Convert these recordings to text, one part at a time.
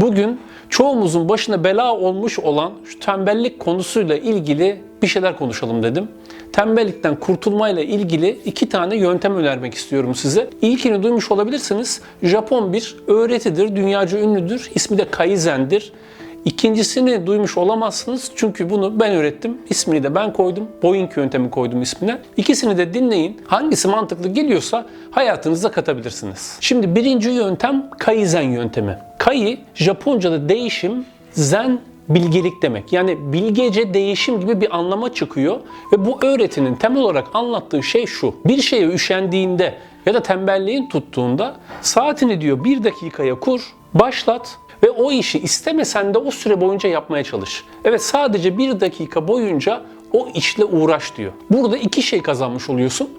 Bugün çoğumuzun başına bela olmuş olan şu tembellik konusuyla ilgili bir şeyler konuşalım dedim. Tembellikten kurtulmayla ilgili iki tane yöntem önermek istiyorum size. İlkini duymuş olabilirsiniz. Japon bir öğretidir, dünyaca ünlüdür. İsmi de Kaizen'dir. İkincisini duymuş olamazsınız çünkü bunu ben öğrettim. İsmini de ben koydum. Boeing yöntemi koydum ismine. İkisini de dinleyin. Hangisi mantıklı geliyorsa hayatınıza katabilirsiniz. Şimdi birinci yöntem Kaizen yöntemi. Kai Japonca'da değişim, zen bilgelik demek. Yani bilgece değişim gibi bir anlama çıkıyor ve bu öğretinin temel olarak anlattığı şey şu. Bir şeye üşendiğinde ya da tembelliğin tuttuğunda saatini diyor bir dakikaya kur, başlat ve o işi istemesen de o süre boyunca yapmaya çalış. Evet sadece bir dakika boyunca o işle uğraş diyor. Burada iki şey kazanmış oluyorsun.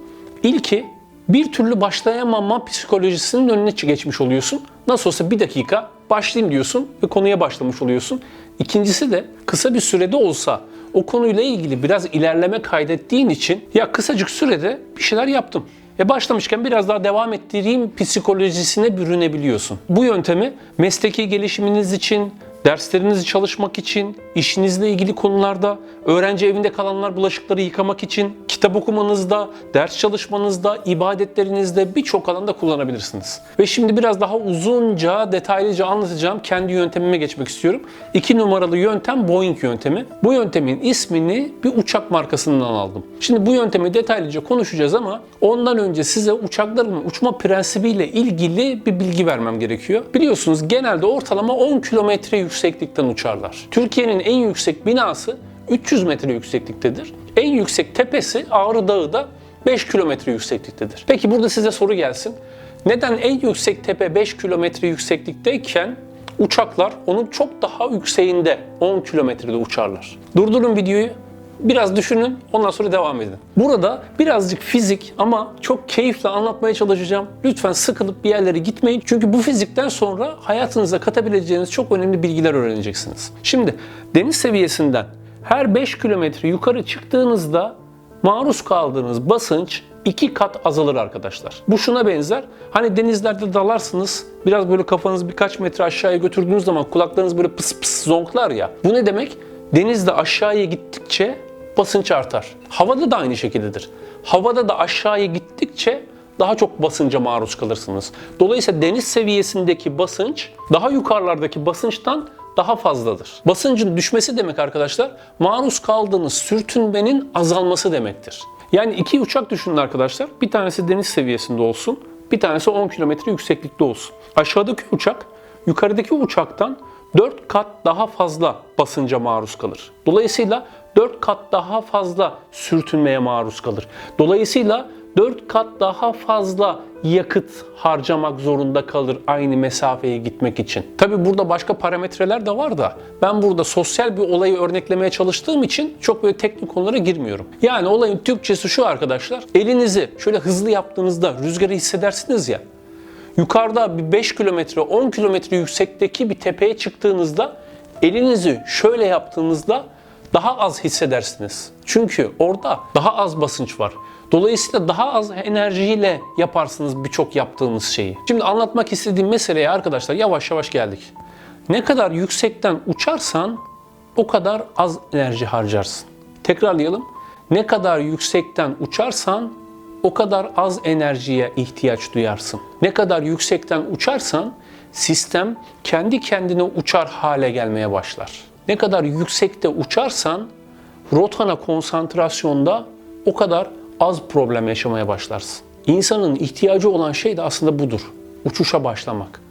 İlki bir türlü başlayamama psikolojisinin önüne geçmiş oluyorsun. Nasıl olsa bir dakika başlayayım diyorsun ve konuya başlamış oluyorsun. İkincisi de kısa bir sürede olsa o konuyla ilgili biraz ilerleme kaydettiğin için ya kısacık sürede bir şeyler yaptım. E başlamışken biraz daha devam ettireyim psikolojisine bürünebiliyorsun. Bu yöntemi mesleki gelişiminiz için, derslerinizi çalışmak için, işinizle ilgili konularda, öğrenci evinde kalanlar bulaşıkları yıkamak için, kitap okumanızda, ders çalışmanızda, ibadetlerinizde birçok alanda kullanabilirsiniz. Ve şimdi biraz daha uzunca, detaylıca anlatacağım kendi yöntemime geçmek istiyorum. İki numaralı yöntem Boeing yöntemi. Bu yöntemin ismini bir uçak markasından aldım. Şimdi bu yöntemi detaylıca konuşacağız ama ondan önce size uçakların uçma prensibiyle ilgili bir bilgi vermem gerekiyor. Biliyorsunuz genelde ortalama 10 kilometre yükseklikten uçarlar. Türkiye'nin en yüksek binası 300 metre yüksekliktedir. En yüksek tepesi Ağrı Dağı da 5 kilometre yüksekliktedir. Peki burada size soru gelsin. Neden en yüksek tepe 5 kilometre yükseklikteyken uçaklar onun çok daha yükseğinde 10 kilometrede uçarlar? Durdurun videoyu. Biraz düşünün, ondan sonra devam edin. Burada birazcık fizik ama çok keyifle anlatmaya çalışacağım. Lütfen sıkılıp bir yerlere gitmeyin. Çünkü bu fizikten sonra hayatınıza katabileceğiniz çok önemli bilgiler öğreneceksiniz. Şimdi deniz seviyesinden her 5 kilometre yukarı çıktığınızda maruz kaldığınız basınç iki kat azalır arkadaşlar. Bu şuna benzer. Hani denizlerde dalarsınız. Biraz böyle kafanızı birkaç metre aşağıya götürdüğünüz zaman kulaklarınız böyle pıs pıs zonklar ya. Bu ne demek? Denizde aşağıya gittikçe basınç artar. Havada da aynı şekildedir. Havada da aşağıya gittikçe daha çok basınca maruz kalırsınız. Dolayısıyla deniz seviyesindeki basınç daha yukarılardaki basınçtan daha fazladır. Basıncın düşmesi demek arkadaşlar maruz kaldığınız sürtünmenin azalması demektir. Yani iki uçak düşünün arkadaşlar. Bir tanesi deniz seviyesinde olsun, bir tanesi 10 kilometre yükseklikte olsun. Aşağıdaki uçak yukarıdaki uçaktan 4 kat daha fazla basınca maruz kalır. Dolayısıyla 4 kat daha fazla sürtünmeye maruz kalır. Dolayısıyla 4 kat daha fazla yakıt harcamak zorunda kalır aynı mesafeye gitmek için. Tabi burada başka parametreler de var da ben burada sosyal bir olayı örneklemeye çalıştığım için çok böyle teknik konulara girmiyorum. Yani olayın Türkçesi şu arkadaşlar. Elinizi şöyle hızlı yaptığınızda rüzgarı hissedersiniz ya. Yukarıda bir 5 kilometre 10 kilometre yüksekteki bir tepeye çıktığınızda elinizi şöyle yaptığınızda daha az hissedersiniz. Çünkü orada daha az basınç var. Dolayısıyla daha az enerjiyle yaparsınız birçok yaptığınız şeyi. Şimdi anlatmak istediğim meseleye arkadaşlar yavaş yavaş geldik. Ne kadar yüksekten uçarsan o kadar az enerji harcarsın. Tekrarlayalım. Ne kadar yüksekten uçarsan o kadar az enerjiye ihtiyaç duyarsın. Ne kadar yüksekten uçarsan sistem kendi kendine uçar hale gelmeye başlar. Ne kadar yüksekte uçarsan rotana konsantrasyonda o kadar az problem yaşamaya başlarsın. İnsanın ihtiyacı olan şey de aslında budur. Uçuşa başlamak.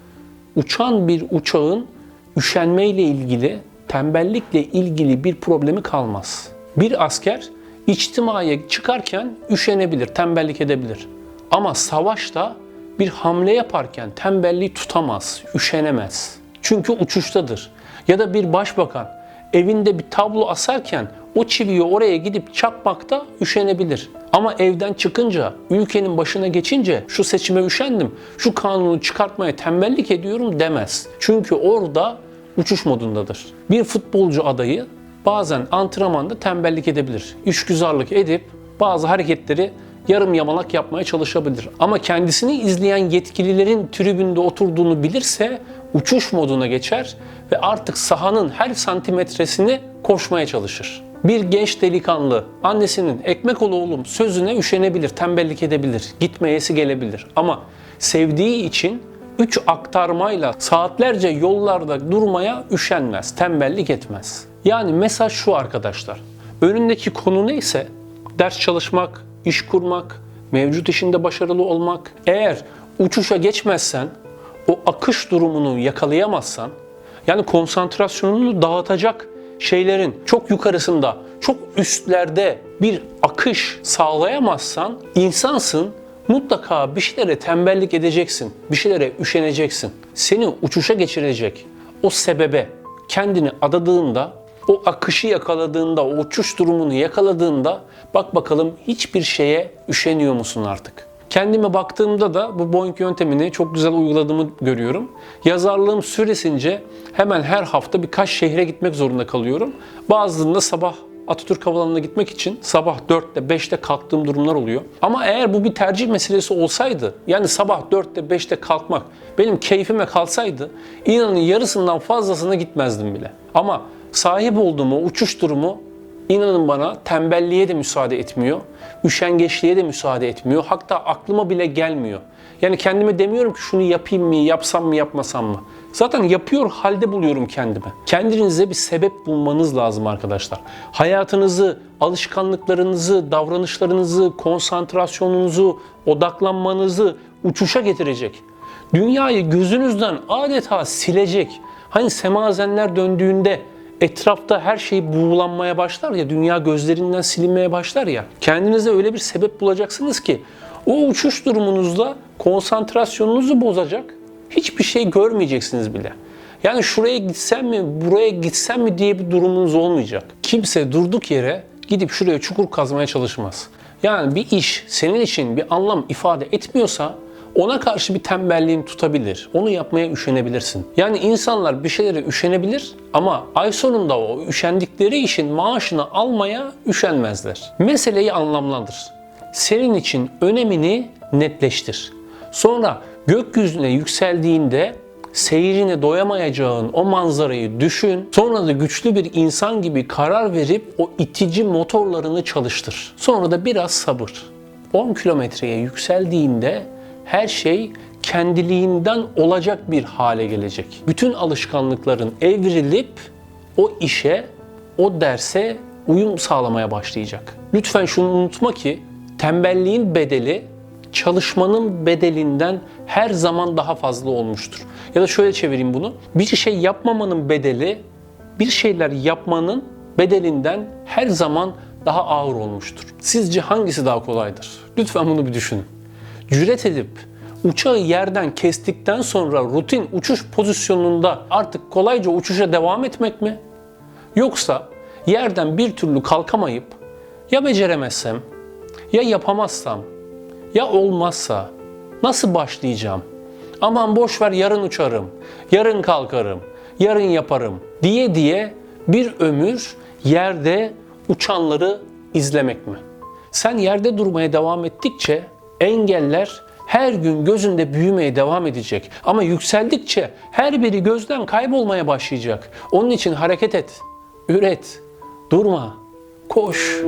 Uçan bir uçağın üşenmeyle ilgili, tembellikle ilgili bir problemi kalmaz. Bir asker içtimaya çıkarken üşenebilir, tembellik edebilir. Ama savaşta bir hamle yaparken tembelliği tutamaz, üşenemez. Çünkü uçuştadır. Ya da bir başbakan evinde bir tablo asarken o çiviyi oraya gidip çakmakta üşenebilir. Ama evden çıkınca, ülkenin başına geçince şu seçime üşendim, şu kanunu çıkartmaya tembellik ediyorum demez. Çünkü orada uçuş modundadır. Bir futbolcu adayı bazen antrenmanda tembellik edebilir. İşgüzarlık edip bazı hareketleri yarım yamalak yapmaya çalışabilir. Ama kendisini izleyen yetkililerin tribünde oturduğunu bilirse uçuş moduna geçer ve artık sahanın her santimetresini koşmaya çalışır. Bir genç delikanlı annesinin ekmek ol oğlum sözüne üşenebilir, tembellik edebilir, gitmeyesi gelebilir. Ama sevdiği için üç aktarmayla saatlerce yollarda durmaya üşenmez, tembellik etmez. Yani mesaj şu arkadaşlar. Önündeki konu neyse ders çalışmak, iş kurmak, mevcut işinde başarılı olmak. Eğer uçuşa geçmezsen, o akış durumunu yakalayamazsan, yani konsantrasyonunu dağıtacak şeylerin çok yukarısında, çok üstlerde bir akış sağlayamazsan insansın mutlaka bir şeylere tembellik edeceksin, bir şeylere üşeneceksin. Seni uçuşa geçirecek o sebebe kendini adadığında, o akışı yakaladığında, o uçuş durumunu yakaladığında bak bakalım hiçbir şeye üşeniyor musun artık? Kendime baktığımda da bu Boeing yöntemini çok güzel uyguladığımı görüyorum. Yazarlığım süresince hemen her hafta birkaç şehre gitmek zorunda kalıyorum. Bazılarında sabah Atatürk Havaalanı'na gitmek için sabah 4'te 5'te kalktığım durumlar oluyor. Ama eğer bu bir tercih meselesi olsaydı, yani sabah 4'te 5'te kalkmak benim keyfime kalsaydı, inanın yarısından fazlasına gitmezdim bile. Ama sahip olduğum uçuş durumu İnanın bana tembelliğe de müsaade etmiyor. Üşengeçliğe de müsaade etmiyor. Hatta aklıma bile gelmiyor. Yani kendime demiyorum ki şunu yapayım mı, yapsam mı, yapmasam mı. Zaten yapıyor halde buluyorum kendimi. Kendinize bir sebep bulmanız lazım arkadaşlar. Hayatınızı, alışkanlıklarınızı, davranışlarınızı, konsantrasyonunuzu, odaklanmanızı uçuşa getirecek. Dünyayı gözünüzden adeta silecek. Hani semazenler döndüğünde etrafta her şey buğulanmaya başlar ya, dünya gözlerinden silinmeye başlar ya. Kendinize öyle bir sebep bulacaksınız ki o uçuş durumunuzda konsantrasyonunuzu bozacak, hiçbir şey görmeyeceksiniz bile. Yani şuraya gitsem mi, buraya gitsem mi diye bir durumunuz olmayacak. Kimse durduk yere gidip şuraya çukur kazmaya çalışmaz. Yani bir iş senin için bir anlam ifade etmiyorsa ona karşı bir tembelliğin tutabilir. Onu yapmaya üşenebilirsin. Yani insanlar bir şeylere üşenebilir ama ay sonunda o üşendikleri işin maaşını almaya üşenmezler. Meseleyi anlamlandır. Senin için önemini netleştir. Sonra gökyüzüne yükseldiğinde seyrine doyamayacağın o manzarayı düşün. Sonra da güçlü bir insan gibi karar verip o itici motorlarını çalıştır. Sonra da biraz sabır. 10 kilometreye yükseldiğinde her şey kendiliğinden olacak bir hale gelecek. Bütün alışkanlıkların evrilip o işe, o derse uyum sağlamaya başlayacak. Lütfen şunu unutma ki tembelliğin bedeli çalışmanın bedelinden her zaman daha fazla olmuştur. Ya da şöyle çevireyim bunu. Bir şey yapmamanın bedeli bir şeyler yapmanın bedelinden her zaman daha ağır olmuştur. Sizce hangisi daha kolaydır? Lütfen bunu bir düşünün. Cüret edip uçağı yerden kestikten sonra rutin uçuş pozisyonunda artık kolayca uçuşa devam etmek mi? Yoksa yerden bir türlü kalkamayıp ya beceremezsem, ya yapamazsam, ya olmazsa nasıl başlayacağım? Aman boş ver yarın uçarım, yarın kalkarım, yarın yaparım diye diye bir ömür yerde uçanları izlemek mi? Sen yerde durmaya devam ettikçe engeller her gün gözünde büyümeye devam edecek. Ama yükseldikçe her biri gözden kaybolmaya başlayacak. Onun için hareket et, üret, durma, koş.